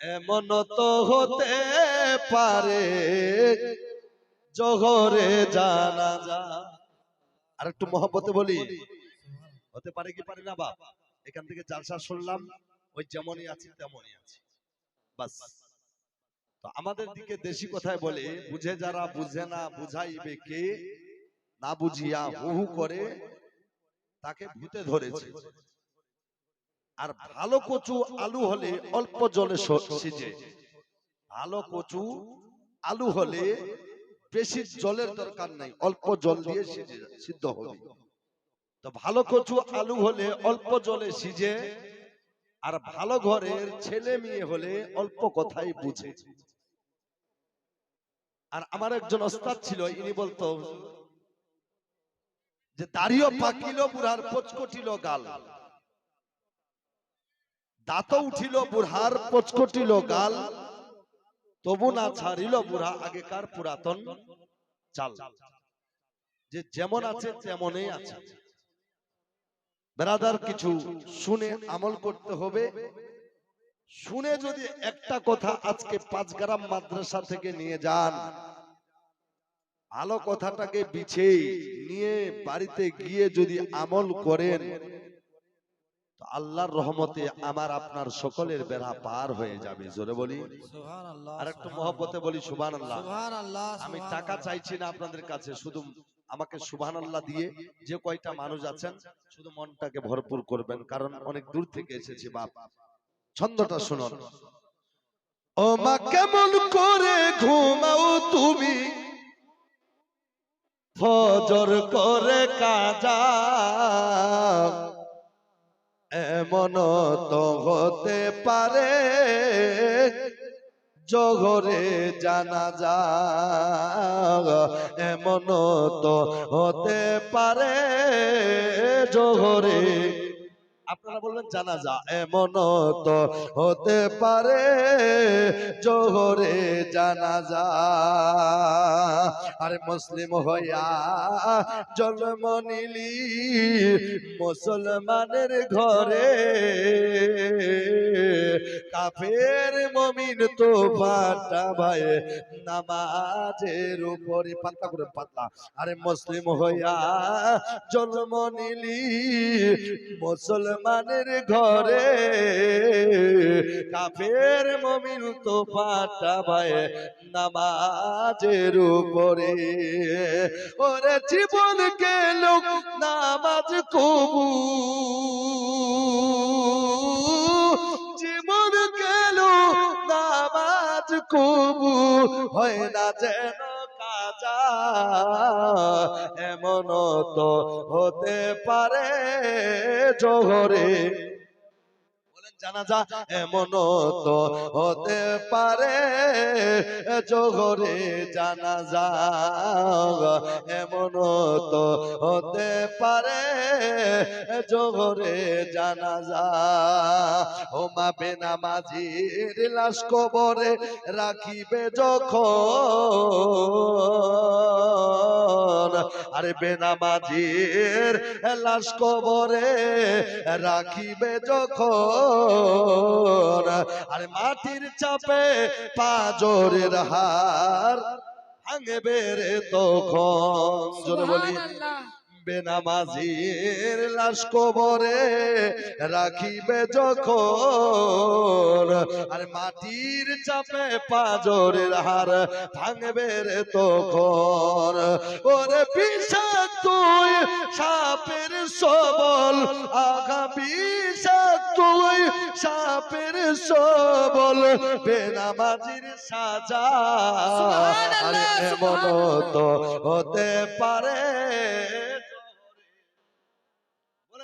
এমন তো হতে পারে, জহরে জানা যা আর একটু মহব্বতে বলি, হতে পারে কি পারে না বাপ? এখান থেকে জালসা শুনলাম, ওই যেমনই আছে তেমনই আছে। বাস। তো আমাদের দিকে দেশি কথায় বলে, বুঝে যারা বুঝে না বুঝাইবে কে, না বুঝিয়া হু হু করে, তাকে ভূতে ধরেছে। আর ভালো কচু আলু হলে অল্প জলে সিজে। ভালো কচু আলু হলে বেশি জলের দরকার নাই অল্প জল দিয়ে সিজে সিদ্ধ হবে। তো ভালো কচু আলু হলে অল্প জলে সিজে। আর ভালো ঘরের ছেলে মেয়ে হলে অল্প কথাই বুঝে। আর আমার একজন ওস্তাদ ছিল ইনি বলতো যে দাড়িও পাকিল বুড়ার পচকটিল গাল। দাঁত উঠিল, বুড়ার পচকটিল গাল। তবু না ছাড়িল বুড়া আগেকার পুরাতন চাল। যে যেমন আছে, তেমনই আছে। বেরাদার, কিছু শুনে আমল করতে হবে। শুনে যদি একটা কথা আজকে পাঁচ গ্রাম মাদ্রাসা থেকে নিয়ে যান, ভালো কথাটাকে বিছে নিয়ে বাড়িতে গিয়ে যদি আমল করেন আল্লাহর রহমতে আমার আপনার সকলের বেড়া পার হয়ে যাবে জোরে বলি। আর একটু মহব্বতে বলি সুবান আল্লাহ আমি টাকা চাইছি না আপনাদের কাছে শুধু আমাকে সুবহান আল্লাহ দিয়ে যে কয়টা মানুষ আছেন শুধু মনটাকে ভরপুর করবেন কারণ অনেক দূর থেকে এসেছি বাপ। ছন্দটা শুনুন। ও মা কেমন করে ঘুমাও তুমি? ফজর করে কাজা। এমন তো হতে পারে জগরে জানা যা এমন তো হতে পারে জগরে বলবেন জানা যা এমন তো হতে পারে, জোহরে জানা যা আরে মুসলিম হইয়া জন্ম নিলি মুসলমানের ঘরে। কাফের মমিন তো ফাটা ভাই নামাজের উপরে পাতলা করে পাতলা। আরে মুসলিম হইয়া জন্ম নিলি মুসলমানের ঘরে। কাফের মমিন তো ভাই নামাজের উপরে। ওরে জীবন গেল নামাজ কবু জীবন গেল নামাজ কবু হয় না যেন কাজা এমন তো হতে পারে। জোহরে। বলেন, জানাজা এমন তো হতে পারে। জোহরে জানাজা এমন তো হতে পারে। জোহরে জানাজা ও মা বেনামাজির লাশ কবরে রাখিবে যখন আরে বেনামাজির লাশ কবরে, রাখিবে যখন। আরে মাটির চাপে পাজরের হার ভাঙবে রে তখন। জোরে বলি। বেনামাজির লাশ কবরে রাখিবে যখন। আর মাটির চাপে পাজরের হার ভাঙবে রে তখন। ওরে পিসা তুই সাপের সবল। আগা পিসা তুই সাপের সবল। বেনামাজির সাজা আরে এমন তো হতে পারে।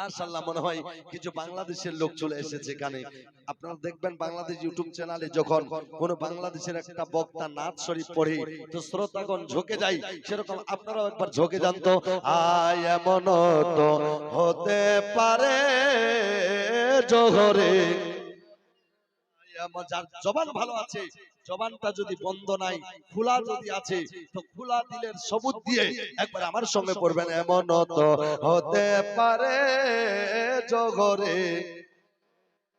মাশাআল্লাহ মনে হয় কিছু বাংলাদেশের লোক চলে এসেছে এখানে। আপনারা দেখবেন বাংলাদেশ ইউটিউব চ্যানেলে যখন কোন বাংলাদেশের একটা বক্তা নাচ শরীফ পড়ে তো শ্রোতাগণ ঝুঁকে যায় সেরকম আপনারাও একবার ঝুঁকে যান তো। আয় এমন তো হতে পারে জোহরে জবান ভালো আছে, জবানটা যদি বন্ধ নাই, খোলা যদি আছে, তো খোলা দিলের সবুজ দিয়ে একবার আমার সঙ্গে পড়বেন। এমন তো হতে পারে জগরে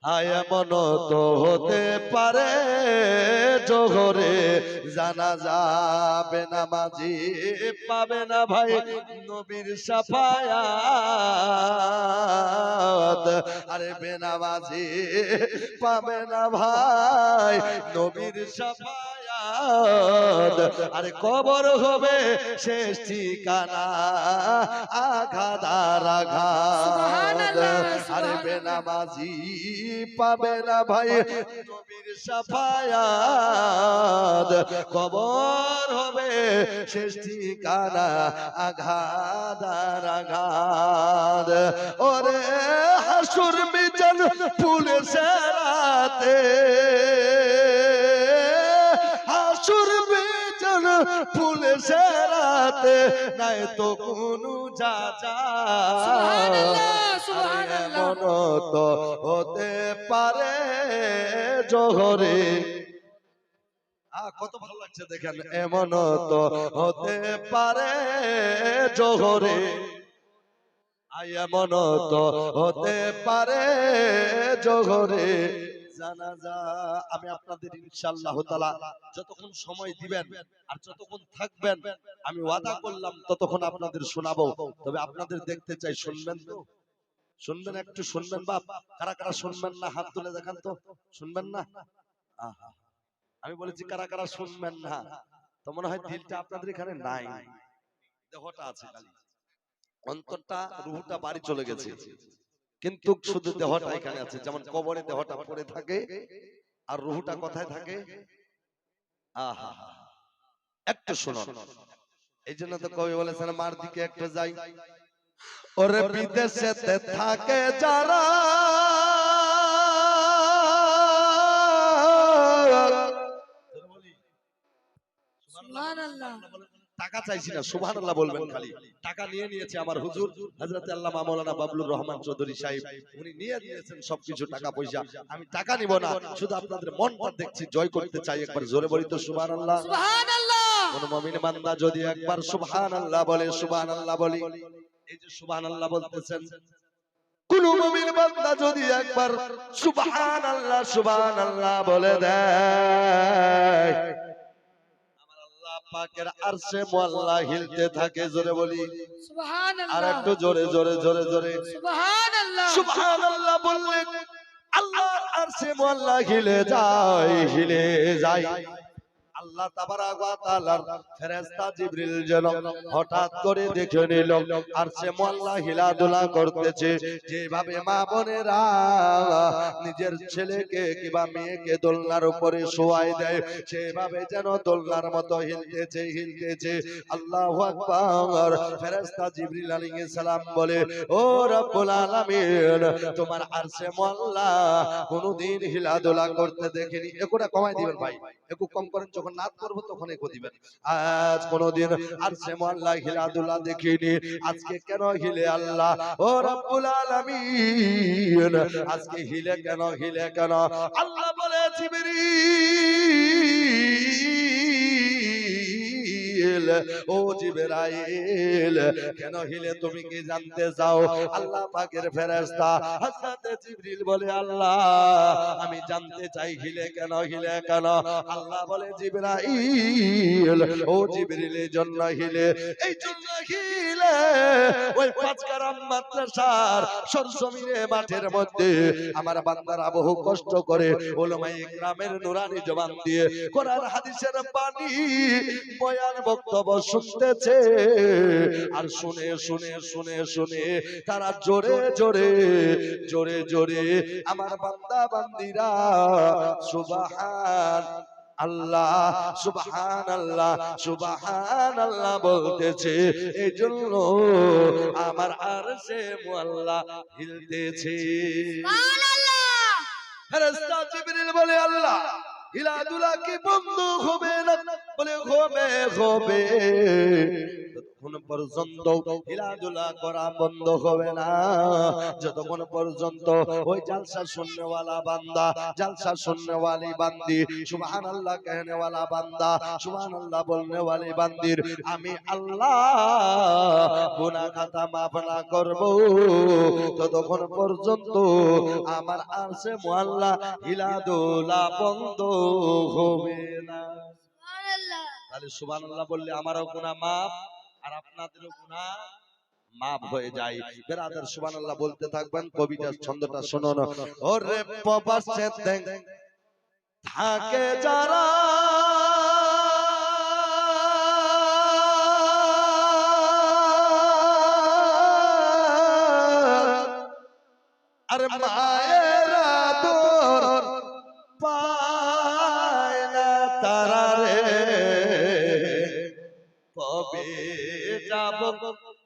হায় মন তো হতে পারে জোহরে। জানা যাবে না মাঝি পাবে না ভাই নবীর সাফায়াত। আরে বেনামাজি, পাবে না ভাই নবীর সাফায়াত। আরে কবর হবে শেষ ঠিকানা। আঘাত। আরে সুবহানাল্লাহ। বেনামাজি পাবে না ভাই। নবীর সাফায়াত। কবর হবে শেষ ঠিকানা। আঘাদার আঘাত। ওরে হাসুর মিজান পুলিশের রাতে পুলিশের রাতে নাই তো কোনো যা যা। এমন তো হতে পারে জোহরে। আ, কত ভালো লাগছে দেখেন এমন তো হতে পারে জোহরে। আই এমন তো হতে পারে জোহরে। আমি আপনাদের ইনশাআল্লাহ তাআলা যতক্ষণ সময় দিবেন আর যতক্ষণ থাকবেন আমি ওয়াদা করলাম ততক্ষণ আপনাদের শোনাবো। তবে আপনাদের দেখতে চাই, শুনবেন তো? শুনবেন একটু, শুনবেন বাপ? কারা কারা শুনবেন না? হাত তুলে দেখান তো। শুনবেন না। আমি বলেছি, কারা কারা শুনবেন না? তো মনে হয় দিলটা আপনাদের এখানে নাই। দেহটা আছে অন্তরটা, রুহটা বাড়ি চলে গেছে। কিন্তু শুধু দেহটা এখানে আছে যেমন কবরে দেহটা পড়ে থাকে আর রুহটা কোথায় থাকে? আহা একটু শুনুন। এই জন্য তো কবি বলেছেন মার দিকে একটু যাই। ওরে বিদেশেতে থাকে যারা। সুবহানাল্লাহ। টাকা চাইছি না সুবহানাল্লাহ বলবেন খালি। টাকা নিয়ে নিয়েছে আমার হুজুর হযরত আল্লাহ মাওলানা বাবলুর রহমান চৌধুরী সাহেব উনি নিয়ে নিয়েছেন সবকিছু টাকা পয়সা। আমি টাকা নিব না শুধু আপনাদের মনটা দেখছি জয় করতে চাই একবার জোরে বলি তো সুবহানাল্লাহ। সুবহানাল্লাহ। কোন মুমিন বান্দা যদি একবার সুবহানাল্লাহ বলে সুবহানাল্লাহ বলি। এই যে সুবহানাল্লাহ বলতেছেন কোন মুমিন বান্দা যদি একবার সুবহানাল্লাহ সুবহানাল্লাহ বলে দেয় আমার আল্লাহ পাকের আরশে মোল্লা হিলতে থাকে জোরে বলি। আর একটু জোরে জোরে জোরে জোরে। সুবহানাল্লাহ। সুবহানাল্লাহ বললেন আল্লাহর আরশে মোল্লা হিলে যায় হিলে যায়। আল্লাহ তাবারাক ওয়া ফেরেশতা যেন হঠাৎ করে দেখে নিল, আর সে মোল্লা করতেছে। যেভাবে মা বোনেরা নিজের ছেলেকে কিংবা মেয়েকে দোলনার উপরে শোয়াই দেয়, সেভাবে যেন দোলনার মতো হিলতেছে হিলতেছে। আল্লাহু আকবার জিবরিল আলাইহিস সালাম বলে, ও রব্বুল আলামিন, তোমার আরশে মোল্লা কোনদিন হিলাদুলা করতে দেখিনি। একুটা কমাই দিবেন ভাই, একটু কম করেন যখন নাচ করব তখন একু দিবেন আজ কোনদিন আরশে মোল্লা হিলাদুলা দেখিনি, আজকে কেন হিলে আল্লাহ? ও রব্বুল আলামিন, আজকে হিলে কেন হিলে কেন? আল্লাহ বলে জিবরিল ও জিবরাইল, কেন হিলে তুমি কি জানতে চাও? আল্লাহ পাকের ফেরেশতা হযরত জিবরিল বলে, আল্লাহ, আমি জানতে চাই হিলে কেন হিলে কেন? আল্লাহ বলে, জিবরাইল, ও জিবরিলের জন্য হিলে, এই জন্য হিলে, ওই পাঁচ কারাম মাদ্রাসার সরসমিনে মাঠের মধ্যে আমার বান্দারা বহু কষ্ট করে ওলামায়ে ইকরামের নুরানি জবান দিয়ে কোরআন, হাদিসের বাণী বয়ান বক্তব্য শুনতেছে। আর শুনে শুনে শুনে শুনে তারা জোরে জোরে জোরে জোরে আমার বান্দা বান্দিরা সুবহান আল্লাহ সুবহান আল্লাহ সুবহান আল্লাহ বলতেছে এই জন্য আমার আর সে মোয়াল্লা হিলতেছে ফেরেশতা জিবরিল বলে আল্লাহ হিলাদুলা কি বন্ধ হবে না? বলে ঘুমে ঘুমে। যতক্ষণ পর্যন্ত খেলাধুলা করা বন্ধ হবে না, যতক্ষণ পর্যন্ত ওই জালসা বান্দা, জালসা বান্দি আল্লাহ কেহনেওয়ালা বান্দা আল্লাহ বলনেওয়ালি বান্দির, আমি আল্লাহ খাতা মাফ না ততক্ষণ পর্যন্ত আমার আছে মোয়াল্লা হিলাদুলা বন্ধ হবে না। তাহলে সুবহানাল্লাহ বললে, আমারও গুনাহ মাফ আর আপনাদেরও গুনাহ মাফ হয়ে যায়। বেরাদার সুবহানাল্লাহ বলতে থাকবেন, কবিতার ছন্দটা শুনুন। ওরে প্রবাসে থাকে যারা আরে মায়ের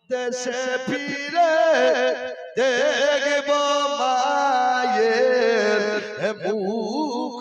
দেশে ফিরে দেখব মায়ের মুখ